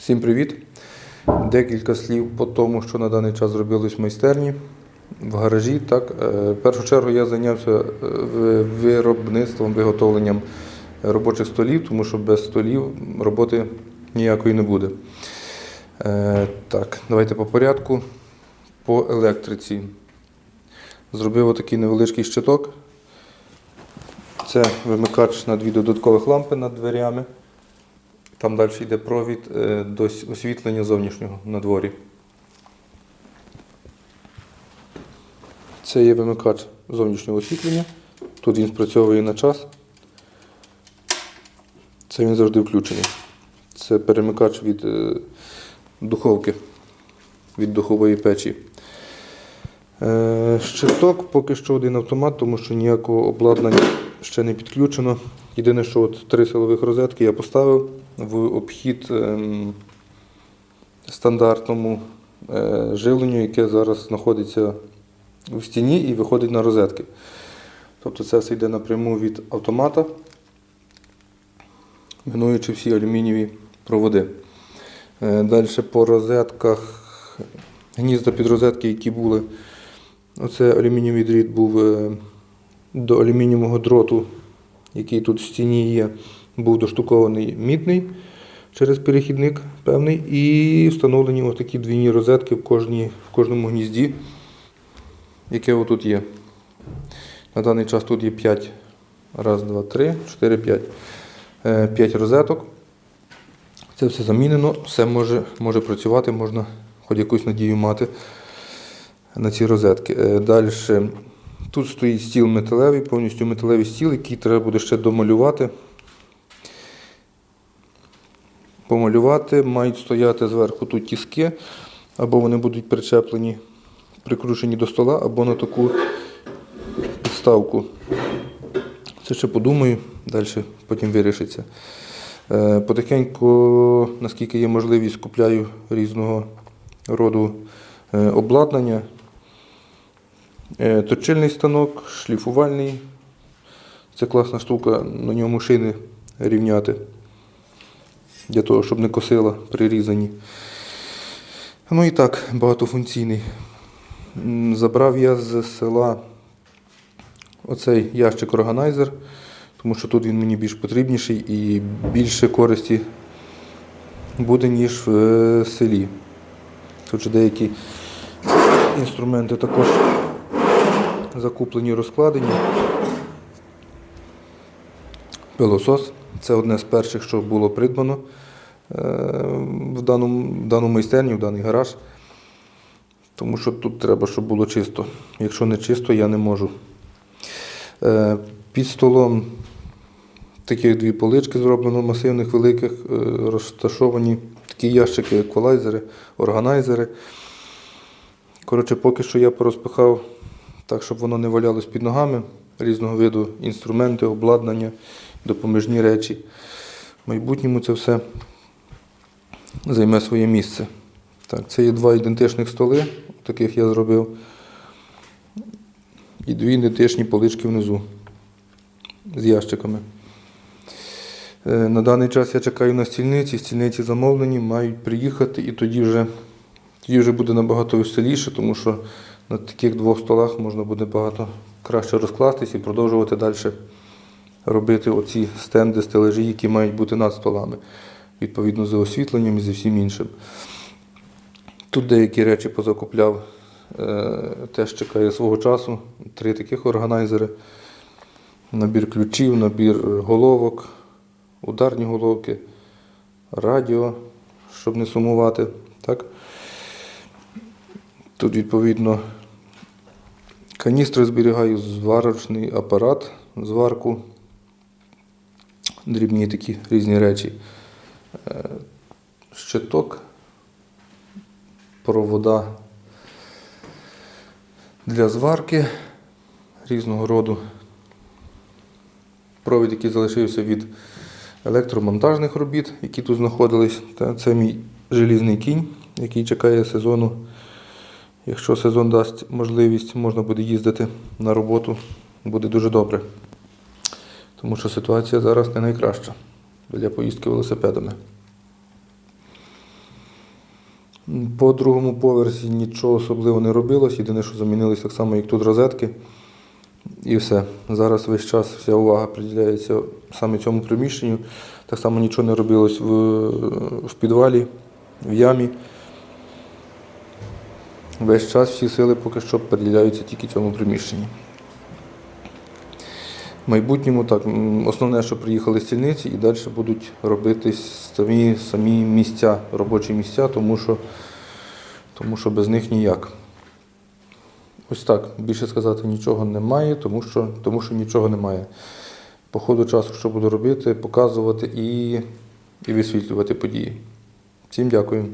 Всім привіт! Декілька слів по тому, що на даний час зробилось в майстерні, в гаражі. Так, Е, в першу чергу я зайнявся е, виробництвом, виготовленням робочих столів, тому що без столів роботи ніякої не буде. Е, Так, давайте по порядку. По електриці. Зробив отакий невеличкий щиток. Це вимикач на дві додаткових лампи над дверями. Там далі йде провід е, до освітлення зовнішнього на дворі. Це є вимикач зовнішнього освітлення. Тут він спрацьовує на час. Це він завжди включений. Це перемикач від е, духовки, від духової печі. Е, Щиток поки що один автомат, тому що ніякого обладнання ще не підключено. Єдине, що от три силових розетки я поставив в обхід ем, стандартному е, живленню, яке зараз знаходиться в стіні і виходить на розетки. Тобто це все йде напряму від автомата, минуючи всі алюмінієві проводи. Е, Далі по розетках, гнізда під розетки, які були. Оце алюмінієвий дріт був е, до алюмінієвого дроту, який тут в стіні є, був доштукований мідний через перехідник певний, і встановлені отакі двійні розетки в, кожній, в кожному гнізді, яке отут є. На даний час тут є 5. Раз, два, три, 4, 5. 5 розеток. Це все замінено, все може, може працювати, можна хоч якусь надію мати на ці розетки. Далі тут стоїть стіл металевий, повністю металевий стіл, який треба буде ще домалювати. Помалювати, мають стояти зверху тут тіски, або вони будуть причеплені, прикручені до стола, або на таку підставку. Це ще подумаю, далі потім вирішиться. Е, Потихеньку, наскільки є можливість, купляю різного роду е, обладнання. Е, Точильний станок, шліфувальний. Це класна штука, на ньому шини рівняти. Для того, щоб не косила при різанні. Ну і так, багатофункційний. Забрав я з села оцей ящик органайзер, тому що тут він мені більш потрібніший і більше користі буде, ніж в е, селі. Тут деякі інструменти також закуплені, розкладені. Пилосос це одне з перших, що було придбано е, в даному, в дану майстерню, в даний гараж. Тому що тут треба, щоб було чисто. Якщо не чисто, я не можу. Е, Під столом таких дві полички зроблено, масивних, великих, е, розташовані такі ящики, еквалайзери, органайзери. Коротше, поки що я порозпихав так, щоб воно не валялось під ногами, різного виду інструменти, обладнання, допоміжні речі. В майбутньому це все займе своє місце. Так, це є два ідентичних столи, таких я зробив. І дві ідентичні полички внизу з ящиками. Е, На даний час я чекаю на стільниці, стільниці замовлені, мають приїхати і тоді вже, тоді вже буде набагато веселіше, тому що на таких двох столах можна буде багато краще розкластись і продовжувати далі робити оці стенди, стележі, які мають бути над столами, відповідно за освітленням і за всім іншим. Тут деякі речі позакупляв, е, теж чекає свого часу. Три таких органайзери. Набір ключів, набір головок, ударні головки, радіо, щоб не сумувати. Так? Тут, відповідно, каністри зберігаю, зварочний апарат, зварку, дрібні такі різні речі. Е, Щиток, провода для зварки різного роду. Провід, який залишився від електромонтажних робіт, які тут знаходились. Це мій желізний кінь, який чекає сезону. Якщо сезон дасть можливість, можна буде їздити на роботу, буде дуже добре. Тому що ситуація зараз не найкраща для поїздки велосипедами. По другому поверсі нічого особливо не робилось. Єдине, що замінились так само, як тут розетки. І все. Зараз весь час вся увага приділяється саме цьому приміщенню. Так само нічого не робилось в, в підвалі, в ямі. Весь час всі сили поки що приділяються тільки цьому приміщенню. В майбутньому так, основне, що приїхали стільниці і далі будуть робитись самі, самі місця, робочі місця, тому що, тому що без них ніяк. Ось так. Більше сказати нічого немає, тому що, тому що нічого немає. По ходу часу, що буду робити, показувати і, і висвітлювати події. Всім дякую.